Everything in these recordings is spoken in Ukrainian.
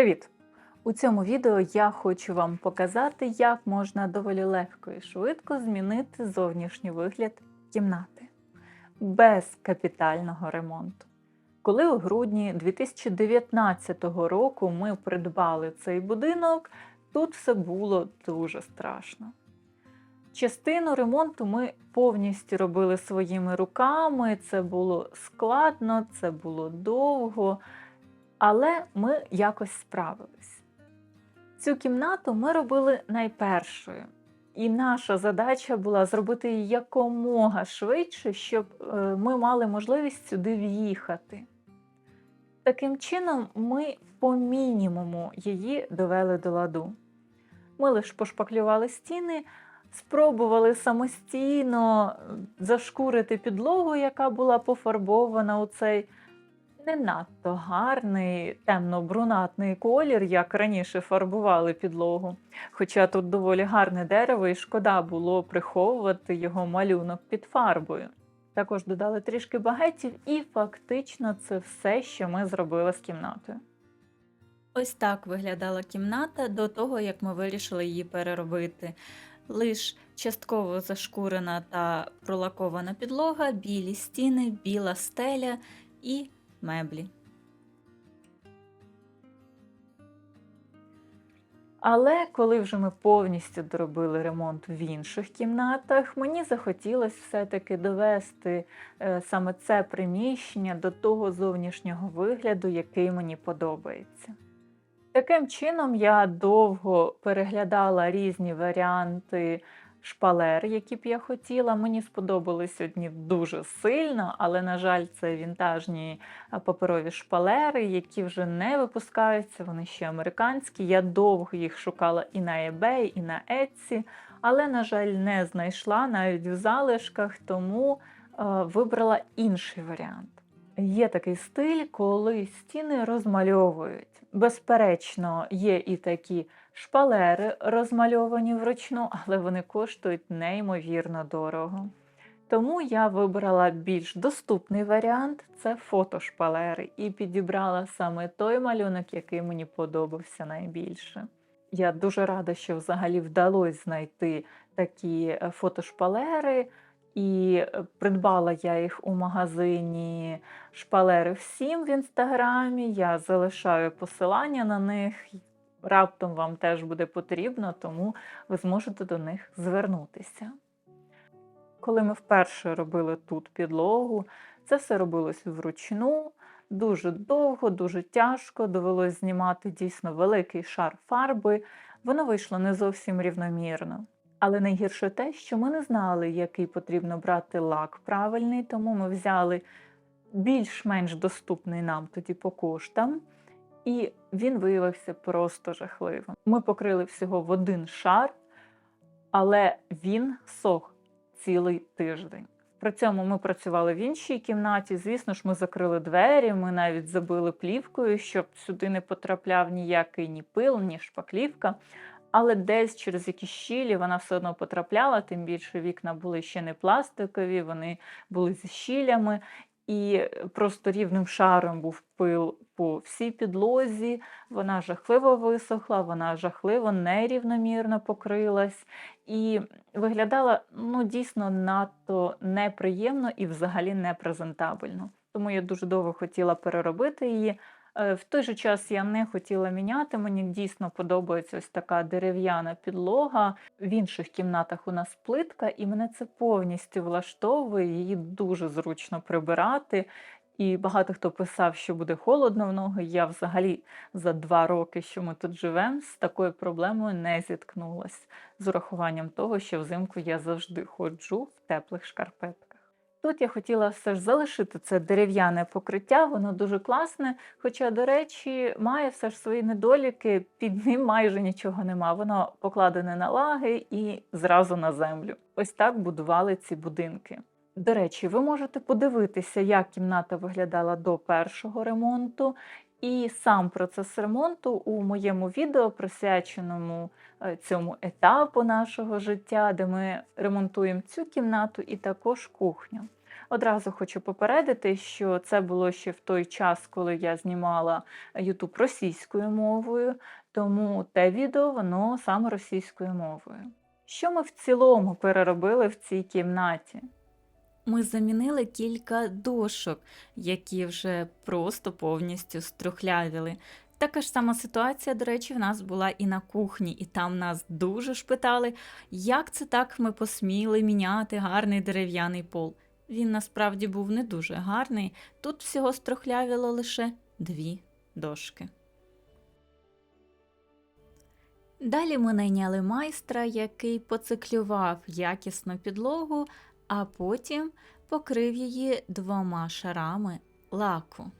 Привіт! У цьому відео я хочу вам показати, як можна доволі легко і швидко змінити зовнішній вигляд кімнати без капітального ремонту. Коли у грудні 2019 року ми придбали цей будинок, тут все було дуже страшно. Частину ремонту ми повністю робили своїми руками, це було складно, це було довго, але ми якось справились. Цю кімнату ми робили найпершою, і наша задача була зробити її якомога швидше, щоб е, ми мали можливість сюди в'їхати. Таким чином, ми по мінімуму її довели до ладу. Ми лише пошпаклювали стіни, спробували самостійно е, зашкурити підлогу, яка була пофарбована у цей не надто гарний темно-брунатний колір, як раніше фарбували підлогу. Хоча тут доволі гарне дерево, і шкода було приховувати його малюнок під фарбою. Також додали трішки багетів, і фактично це все, що ми зробили з кімнатою. Ось так виглядала кімната до того, як ми вирішили її переробити. Лиш частково зашкурена та пролакована підлога, білі стіни, біла стеля і меблі. Але коли вже ми повністю доробили ремонт в інших кімнатах, мені захотілося все-таки довести е, саме це приміщення до того зовнішнього вигляду, який мені подобається. Таким чином, я довго переглядала різні варіанти шпалер, які б я хотіла. Мені сподобались одні дуже сильно, але, на жаль, це вінтажні паперові шпалери, які вже не випускаються, вони ще американські. Я довго їх шукала і на eBay, і на Etsy, але, на жаль, не знайшла навіть в залишках, тому вибрала інший варіант. Є такий стиль, коли стіни розмальовують. Безперечно, є і такі шпалери розмальовані вручну, але вони коштують неймовірно дорого. Тому я вибрала більш доступний варіант це фотошпалери, і підібрала саме той малюнок, який мені подобався найбільше. Я дуже рада, що взагалі вдалося знайти такі е, фотошпалери. І е, придбала я їх у магазині Шпалери всім в інстаграмі. Я залишаю посилання на них. Раптом вам теж буде потрібно, тому ви зможете до них звернутися. Коли ми вперше робили тут підлогу, це все робилось вручну, дуже довго, дуже тяжко. Довелось знімати дійсно великий шар фарби. Воно вийшло не зовсім рівномірно. Але найгірше те, що ми не знали, який потрібно брати лак правильний, тому ми взяли більш-менш доступний нам тоді по коштам, і він виявився просто жахливим. Ми покрили всього в один шар, але він сох цілий тиждень. При цьому ми працювали в іншій кімнаті. Звісно ж, ми закрили двері, ми навіть забили плівкою, щоб сюди не потрапляв ніякий ні пил, ні шпаклівка але десь через якісь щілі вона все одно потрапляла, тим більше вікна були ще не пластикові, вони були зі щілями. І просто рівним шаром був пил по всій підлозі, вона жахливо висохла, вона жахливо нерівномірно покрилась і виглядала ну, дійсно надто неприємно і взагалі непрезентабельно. Тому я дуже довго хотіла переробити її. Е, в той же час я не хотіла міняти. Мені дійсно подобається ось така дерев'яна підлога. В інших кімнатах у нас плитка, і мене це повністю влаштовує. Її дуже зручно прибирати. І багато хто писав, що буде холодно в ноги. Я взагалі за два роки, що ми тут живемо, з такою проблемою не зіткнулася з урахуванням того, що взимку я завжди ходжу в теплих шкарпетках. Тут я хотіла все ж залишити це дерев'яне покриття, воно дуже класне. Хоча, до речі, має все ж свої недоліки, під ним майже нічого нема. Воно покладене на лаги і зразу на землю. Ось так будували ці будинки. До речі, ви можете подивитися, як кімната виглядала до першого ремонту, і сам процес ремонту у моєму відео, присвяченому е, цьому етапу нашого життя, де ми ремонтуємо цю кімнату і також кухню. Одразу хочу попередити, що це було ще в той час, коли я знімала YouTube російською мовою, тому те відео воно саме російською мовою. Що ми в цілому переробили в цій кімнаті? Ми замінили кілька дошок, які вже просто повністю струхлявіли. Така ж сама ситуація, до речі, в нас була і на кухні, і там нас дуже ж питали, як це так ми посміли міняти гарний дерев'яний пол. Він насправді був не дуже гарний. Тут всього струхлявіло лише дві дошки. Далі ми найняли майстра, який поциклював якісну підлогу, а потім покрив її двома шарами лаку.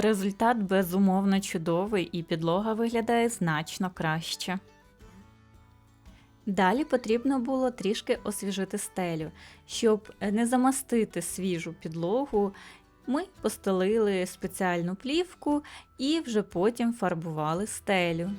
Результат безумовно чудовий і підлога виглядає значно краще. Далі потрібно було трішки освіжити стелю. Щоб не замастити свіжу підлогу, ми постелили спеціальну плівку і вже потім фарбували стелю.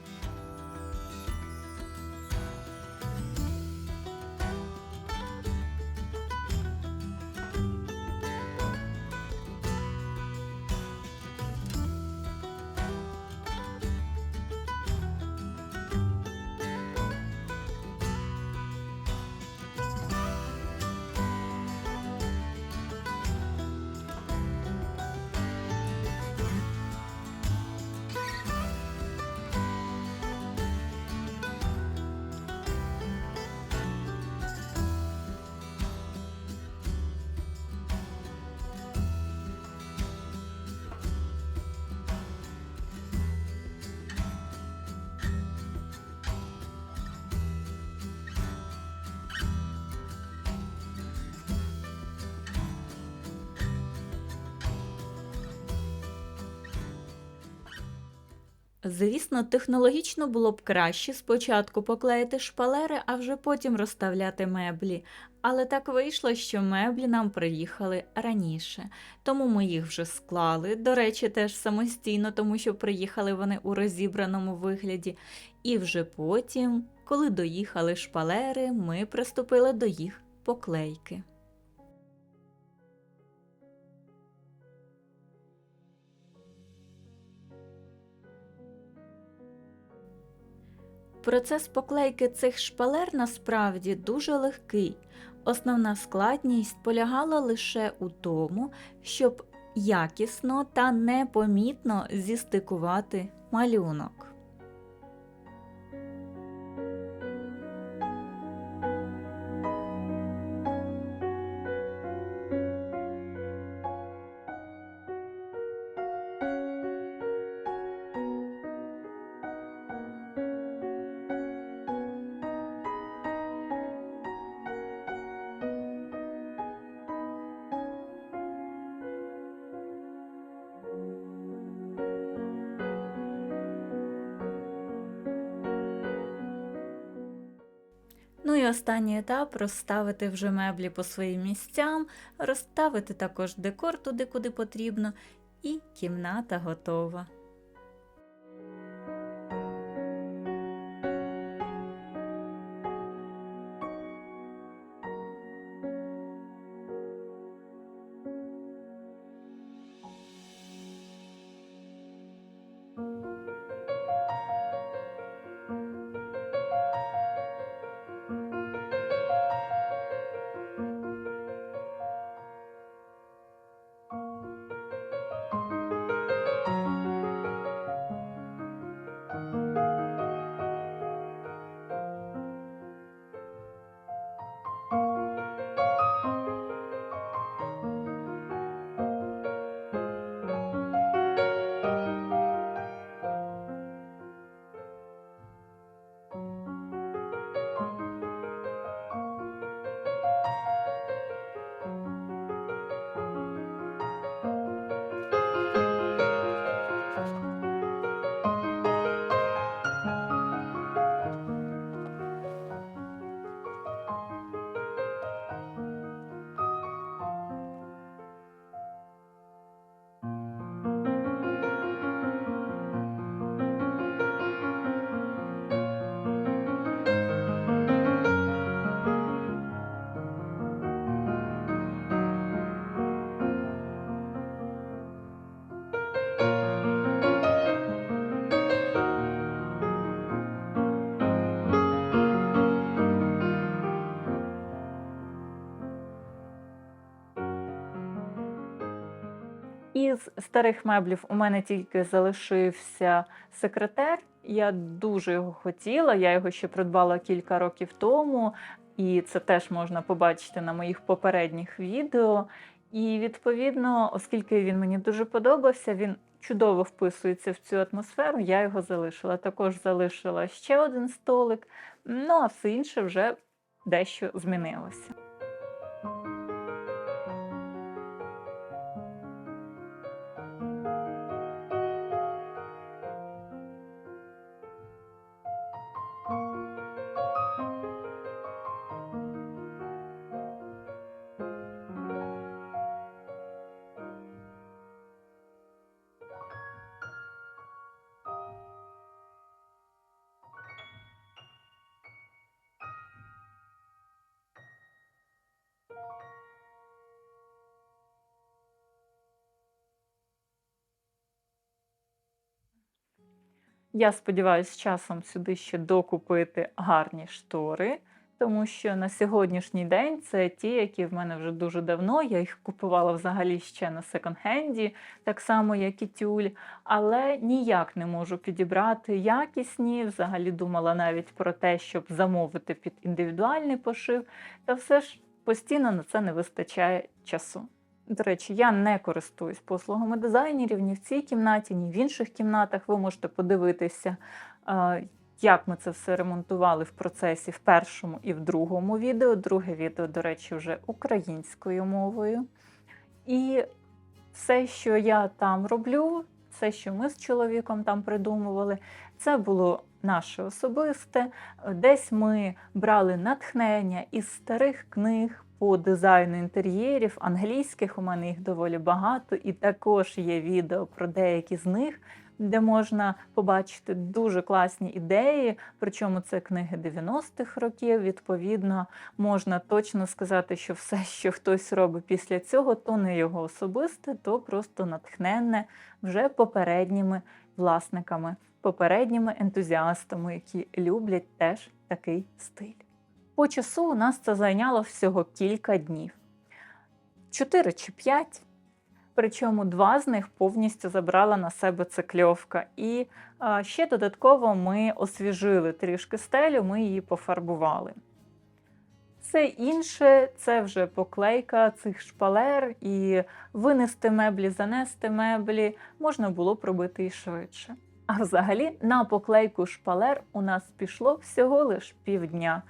Звісно, технологічно було б краще спочатку поклеїти шпалери, а вже потім розставляти меблі. Але так вийшло, що меблі нам приїхали раніше, тому ми їх вже склали. До речі, теж самостійно, тому що приїхали вони у розібраному вигляді. І вже потім, коли доїхали шпалери, ми приступили до їх поклейки. Процес поклейки цих шпалер насправді дуже легкий. Основна складність полягала лише у тому, щоб якісно та непомітно зістикувати малюнок. Ну і останній етап розставити вже меблі по своїм місцям, розставити також декор туди, куди потрібно, і кімната готова. Старих меблів у мене тільки залишився секретер. Я дуже його хотіла. Я його ще придбала кілька років тому, і це теж можна побачити на моїх попередніх відео. І відповідно, оскільки він мені дуже подобався, він чудово вписується в цю атмосферу, я його залишила. Також залишила ще один столик, ну а все інше вже дещо змінилося. Я сподіваюся, з часом сюди ще докупити гарні штори, тому що на сьогоднішній день це ті, які в мене вже дуже давно. Я їх купувала взагалі ще на секонд-хенді, так само, як і тюль, але ніяк не можу підібрати якісні. Взагалі думала навіть про те, щоб замовити під індивідуальний пошив, та все ж постійно на це не вистачає часу. До речі, я не користуюсь послугами дизайнерів ні в цій кімнаті, ні в інших кімнатах. Ви можете подивитися, як ми це все ремонтували в процесі в першому і в другому відео. Друге відео, до речі, вже українською мовою. І все, що я там роблю, все, що ми з чоловіком там придумували, це було наше особисте. Десь ми брали натхнення із старих книг по дизайну інтер'єрів, англійських у мене їх доволі багато, і також є відео про деякі з них, де можна побачити дуже класні ідеї. Причому це книги 90-х років. Відповідно, можна точно сказати, що все, що хтось робить після цього, то не його особисте, то просто натхненне вже попередніми власниками, попередніми ентузіастами, які люблять теж такий стиль. По часу у нас це зайняло всього кілька днів. 4 чи 5. Причому два з них повністю забрала на себе цикльовка. І ще додатково ми освіжили трішки стелю, ми її пофарбували. Все інше це вже поклейка цих шпалер, і винести меблі, занести меблі можна було пробити і швидше. А взагалі на поклейку шпалер у нас пішло всього лиш півдня.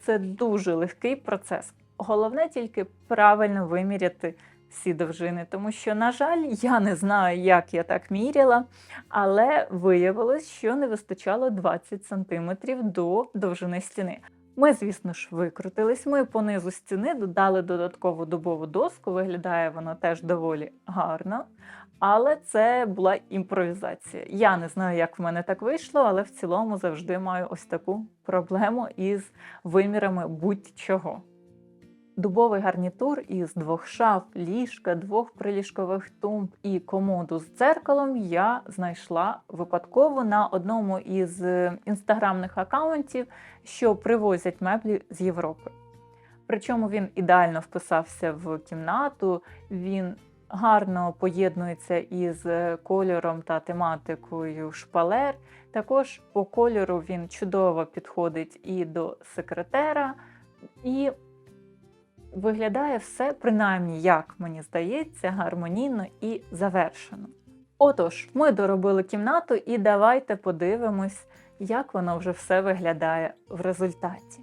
Це дуже легкий процес. Головне тільки правильно виміряти всі довжини, тому що, на жаль, я не знаю, як я так міряла, але виявилось, що не вистачало 20 см до довжини стіни. Ми, звісно ж, викрутились. Ми по низу стіни додали додаткову дубову доску. Виглядає вона теж доволі гарно. Але це була імпровізація. Я не знаю, як в мене так вийшло, але в цілому завжди маю ось таку проблему із вимірами будь-чого. Дубовий гарнітур із двох шаф, ліжка, двох приліжкових тумб і комоду з дзеркалом я знайшла випадково на одному із е, інстаграмних акаунтів, що привозять меблі з Європи. Причому він ідеально вписався в кімнату, він гарно поєднується із е, кольором та тематикою шпалер. Також по кольору він чудово підходить і до секретера, і виглядає все, принаймні, як мені здається, гармонійно і завершено. Отож, ми доробили кімнату, і давайте подивимось, як воно вже все виглядає в результаті.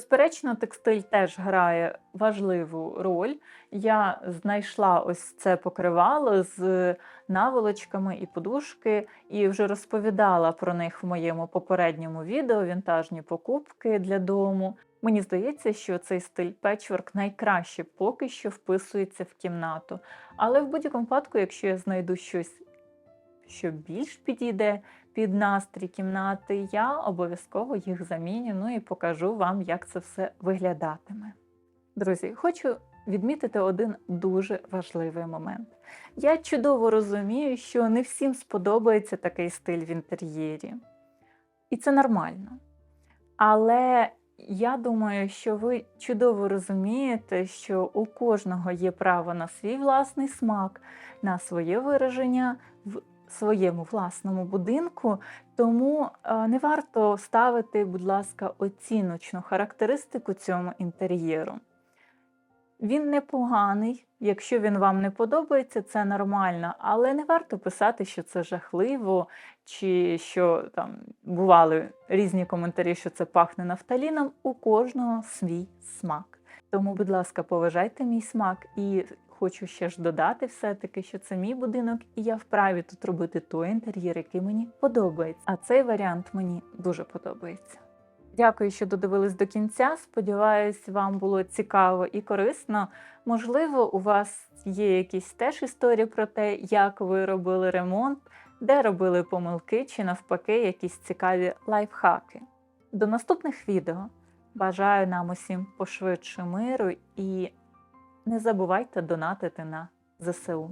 Безперечно, текстиль теж грає важливу роль. Я знайшла ось це покривало з наволочками і подушки, і вже розповідала про них в моєму попередньому відео вінтажні покупки для дому. Мені здається, що цей стиль печворк найкраще поки що вписується в кімнату. Але в будь-якому випадку, якщо я знайду щось, що більш підійде під настрій кімнати, я обов'язково їх заміню, ну і покажу вам, як це все виглядатиме. Друзі, хочу відмітити один дуже важливий момент. Я чудово розумію, що не всім сподобається такий стиль в інтер'єрі. І це нормально. Але я думаю, що ви чудово розумієте, що у кожного є право на свій власний смак, на своє вираження в своєму власному будинку, тому е, не варто ставити, будь ласка, оціночну характеристику цьому інтер'єру. Він непоганий, якщо він вам не подобається, це нормально, але не варто писати, що це жахливо, чи що там бували різні коментарі, що це пахне нафталіном. У кожного свій смак. Тому, будь ласка, поважайте мій смак і хочу ще ж додати все-таки, що це мій будинок, і я вправі тут робити той інтер'єр, який мені подобається. А цей варіант мені дуже подобається. Дякую, що додивились до кінця. Сподіваюсь, вам було цікаво і корисно. Можливо, у вас є якісь теж історії про те, як ви робили ремонт, де робили помилки, чи навпаки, якісь цікаві лайфхаки. До наступних відео. Бажаю нам усім пошвидше миру і не забувайте донатити на ЗСУ.